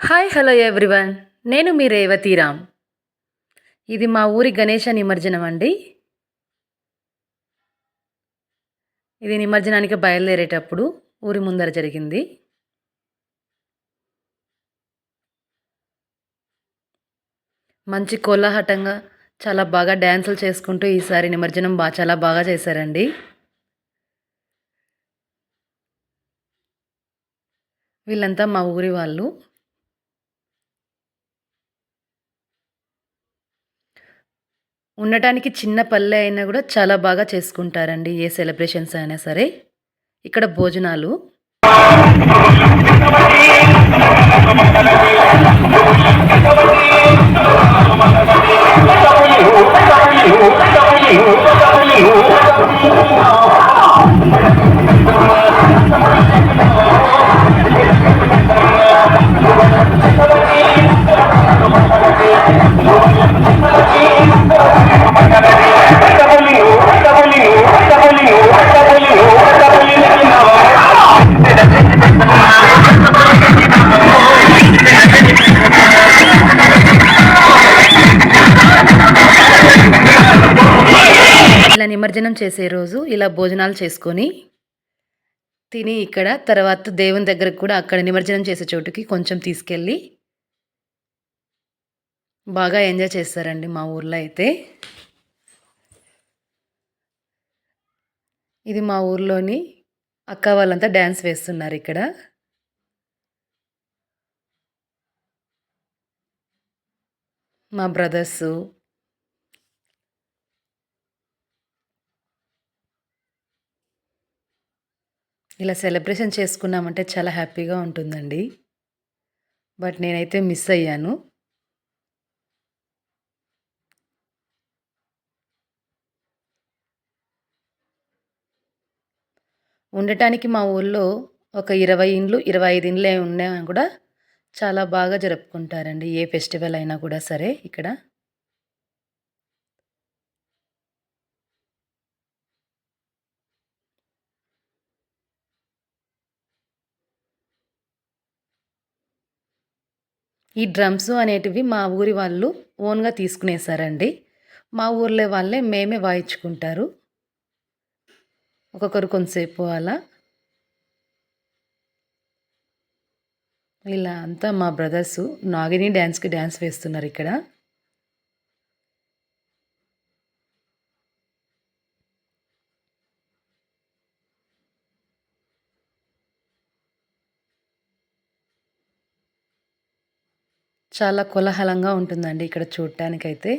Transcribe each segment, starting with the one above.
Hi hello everyone నేను మీ రేవతిరామ్ ఇది మా ఊరి గణేష నిమజ్జనం అండి. ఇది నిమజ్జనానికి బయలుదేరేటప్పుడు ఊరి ముందర జరిగింది. మంచి కోలాహటంగా చాలా బాగా డ్యాన్సులు చేసుకుంటూ ఈసారి నిమజ్జనం బాగా చాలా బాగా చేశారండి. వీళ్ళంతా మా ఊరి వాళ్ళు. ఉండటానికి చిన్న పల్లె అయినా కూడా చాలా బాగా చేసుకుంటారండి ఏ సెలబ్రేషన్స్ అయినా సరే. ఇక్కడ భోజనాలు. నిమజ్జనం చేసే రోజు ఇలా భోజనాలు చేసుకొని తిని ఇక్కడ తర్వాత దేవుని దగ్గరకు కూడా అక్కడ నిమజ్జనం చేసే చోటుకి కొంచెం తీసుకెళ్ళి బాగా ఎంజాయ్ చేస్తారండి మా ఊర్లో అయితే. ఇది మా ఊర్లోని అక్క వాళ్ళంతా డ్యాన్స్ వేస్తున్నారు ఇక్కడ. మా బ్రదర్సు ఇలా సెలబ్రేషన్ చేసుకున్నామంటే చాలా హ్యాపీగా ఉంటుందండి. బట్ నేనైతే మిస్ అయ్యాను. ఉండటానికి మా ఊళ్ళో ఒక ఇరవై ఇండ్లు ఇరవై ఐదు ఇండ్లే ఉన్నా కూడా చాలా బాగా జరుపుకుంటారండి. ఏ ఫెస్టివల్ అయినా కూడా సరే ఇక్కడ. ఈ డ్రమ్స్ అనేటివి మా ఊరి వాళ్ళు ఓన్గా తీసుకునేసారండి మా ఊర్లో వాళ్ళే మేమే వాయించుకుంటారు. ఒక్కొక్కరు కొంతసేపు అలా. ఇలా అంతా మా బ్రదర్సు నాగిని డ్యాన్స్కి డ్యాన్స్ వేస్తున్నారు ఇక్కడ. చాలా కోలాహలంగా ఉంటుందండి ఇక్కడ చూడటానికైతే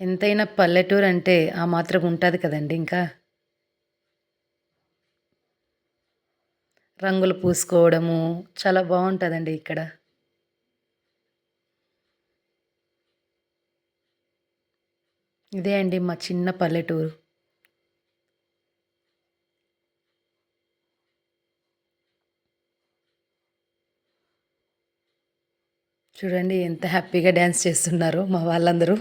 ఎంతైనా పల్లెటూరు అంటే ఆ మాత్రం ఉంటుంది కదండి ఇంకా. రంగులు పూసుకోవడము చాలా బాగుంటుందండి ఇక్కడ. ఇదే అండి మా చిన్న పల్లెటూరు. చూడండి ఎంత హ్యాపీగా డ్యాన్స్ చేస్తున్నారు మా వాళ్ళందరూ.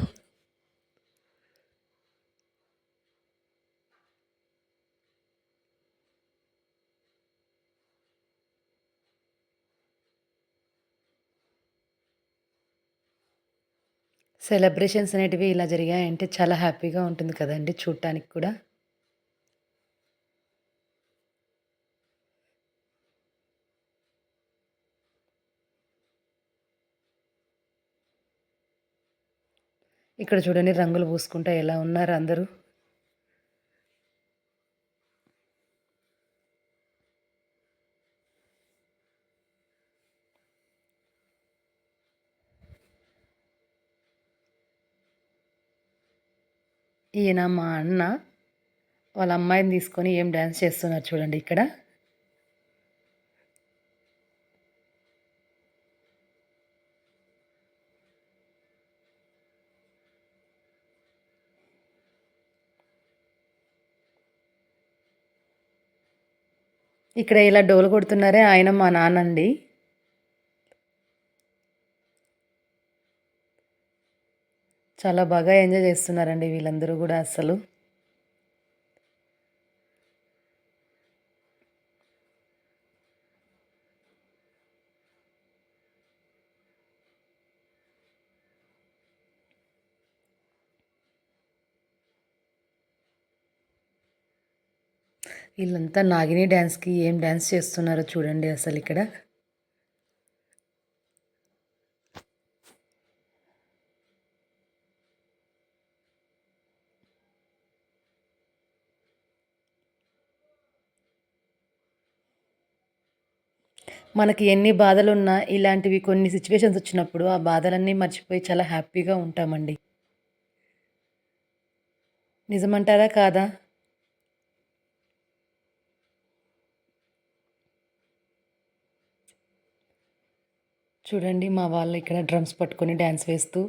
సెలబ్రేషన్స్ అనేటివి ఇలా జరిగాయంటే చాలా హ్యాపీగా ఉంటుంది కదండి చూడటానికి కూడా. ఇక్కడ చూడండి రంగులు పూసుకుంటా ఎలా ఉన్నారు అందరూ. ఈయన మా అన్న వాళ్ళ అమ్మాయిని తీసుకొని ఏం డ్యాన్స్ చేస్తున్నారు చూడండి ఇక్కడ. ఇక్కడ ఇలా డోలు కొడుతున్నారే ఆయన మా నాన్నండి. చాలా బాగా ఎంజాయ్ చేస్తున్నారండి వీళ్ళందరూ కూడా అసలు. వీళ్ళంతా నాగిని డ్యాన్స్కి ఏం డ్యాన్స్ చేస్తున్నారో చూడండి అసలు ఇక్కడ. మనకి ఎన్ని బాధలున్నా ఇలాంటివి కొన్ని సిచ్యువేషన్స్ వచ్చినప్పుడు ఆ బాధలన్నీ మర్చిపోయి చాలా హ్యాపీగా ఉంటామండి. నిజమంటారా కాదా? చూడండి మా వాళ్ళు ఇక్కడ డ్రమ్స్ పట్టుకొని డ్యాన్స్ వేస్తూ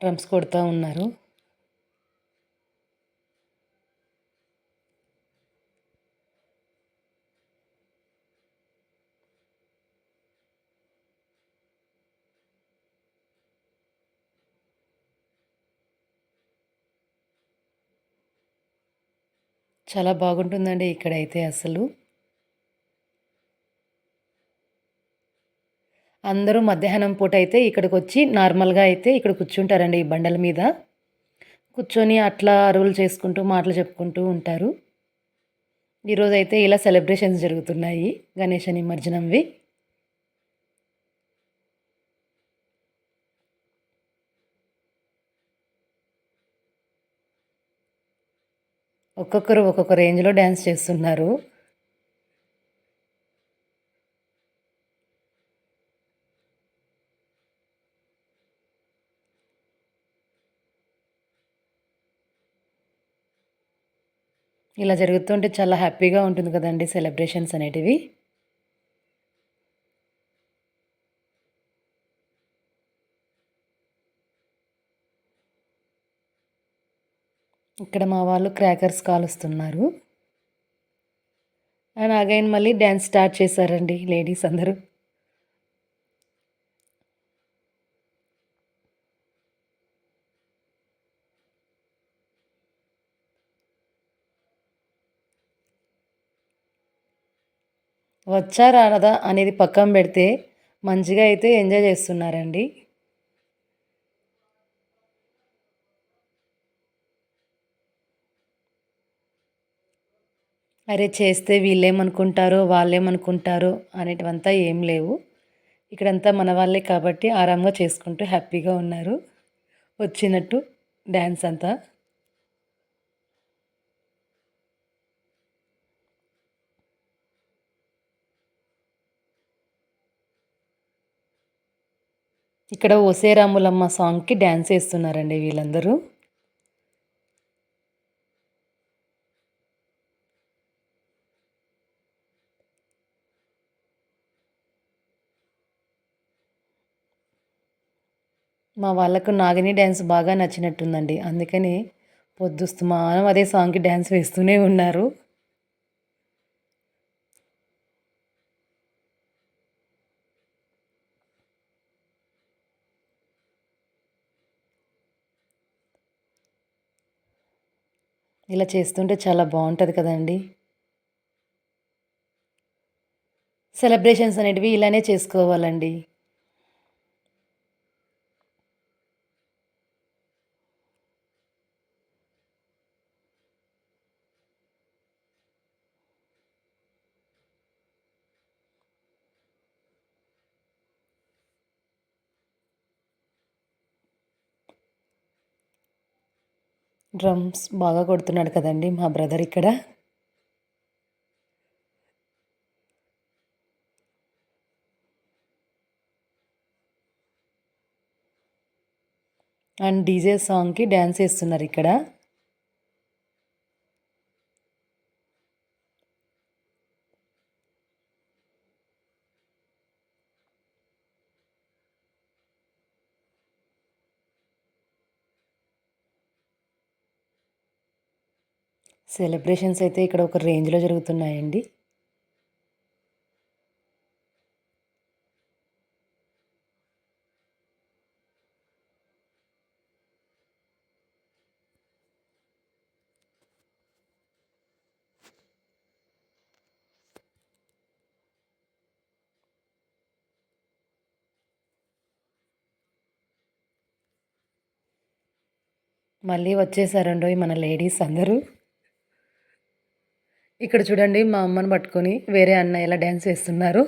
డ్రమ్స్ కొడుతూ ఉన్నారు. చాలా బాగుంటుందండి ఇక్కడైతే అసలు. అందరూ మధ్యాహ్నం పూట అయితే ఇక్కడికి వచ్చి నార్మల్గా అయితే ఇక్కడ కూర్చుంటారండి ఈ బండల మీద. కూర్చొని అట్లా అరువులు చేసుకుంటూ మాటలు చెప్పుకుంటూ ఉంటారు. ఈరోజు అయితే ఇలా సెలబ్రేషన్స్ జరుగుతున్నాయి. గణేష నిమజ్జనంవి. ఒక్కొక్కరు ఒక్కొక్క రేంజ్లో డ్యాన్స్ చేస్తున్నారు. ఇలా జరుగుతుంటే చాలా హ్యాపీగా ఉంటుంది కదండి సెలబ్రేషన్స్ అనేటివి. ఇక్కడ మా వాళ్ళు క్రాకర్స్ కాలుస్తున్నారు. అండ్ అగైన్ మళ్ళీ డ్యాన్స్ స్టార్ట్ చేశారండి లేడీస్ అందరూ. వచ్చా రానదా అనేది పక్కన పెడితే మంచిగా అయితే ఎంజాయ్ చేస్తున్నారండి. అరే చేస్తే వీళ్ళేమనుకుంటారో వాళ్ళేమనుకుంటారో అనేటివంతా ఏం లేవు. ఇక్కడంతా మన వాళ్ళే కాబట్టి ఆరాంగా చేసుకుంటూ హ్యాపీగా ఉన్నారు. వచ్చినట్టు డ్యాన్స్ అంతా. ఇక్కడ ఓసేరాములమ్మ సాంగ్కి డ్యాన్స్ వేస్తున్నారండి వీళ్ళందరూ. మా వాళ్ళకు నాగిని డ్యాన్స్ బాగా నచ్చినట్టుందండి. అందుకని పొద్దుస్తమానం అదే సాంగ్కి డ్యాన్స్ వేస్తూనే ఉన్నారు. ఇలా చేస్తుంటే చాలా బాగుంటుంది కదండి. సెలబ్రేషన్స్ అనేటివి ఇలానే చేసుకోవాలండి. డ్రమ్స్ బాగా కొడుతున్నాడు కదండి మా బ్రదర్ ఇక్కడ. అండ్ డీజే సాంగ్కి డ్యాన్స్ వేస్తున్నారు ఇక్కడ. సెలబ్రేషన్స్ అయితే ఇక్కడ ఒక రేంజ్లో జరుగుతున్నాయండి. మళ్ళీ వచ్చేసారండో మన లేడీస్ అందరూ. ఇక్కడ చూడండి మా అమ్మని పట్టుకొని వేరే అన్న ఎలా డ్యాన్స్ చేస్తున్నారు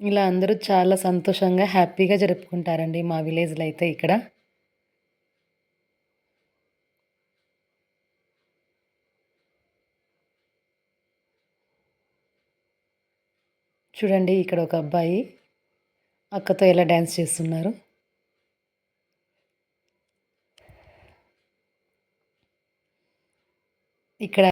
ఇలా అందరూ చాలా సంతోషంగా హ్యాపీగా జరుపుకుంటారండి మా విలేజ్లో అయితే ఇక్కడ. చూడండి ఇక్కడ ఒక అబ్బాయి అక్కతో ఎలా డ్యాన్స్ చేస్తున్నారు. ఇక్కడ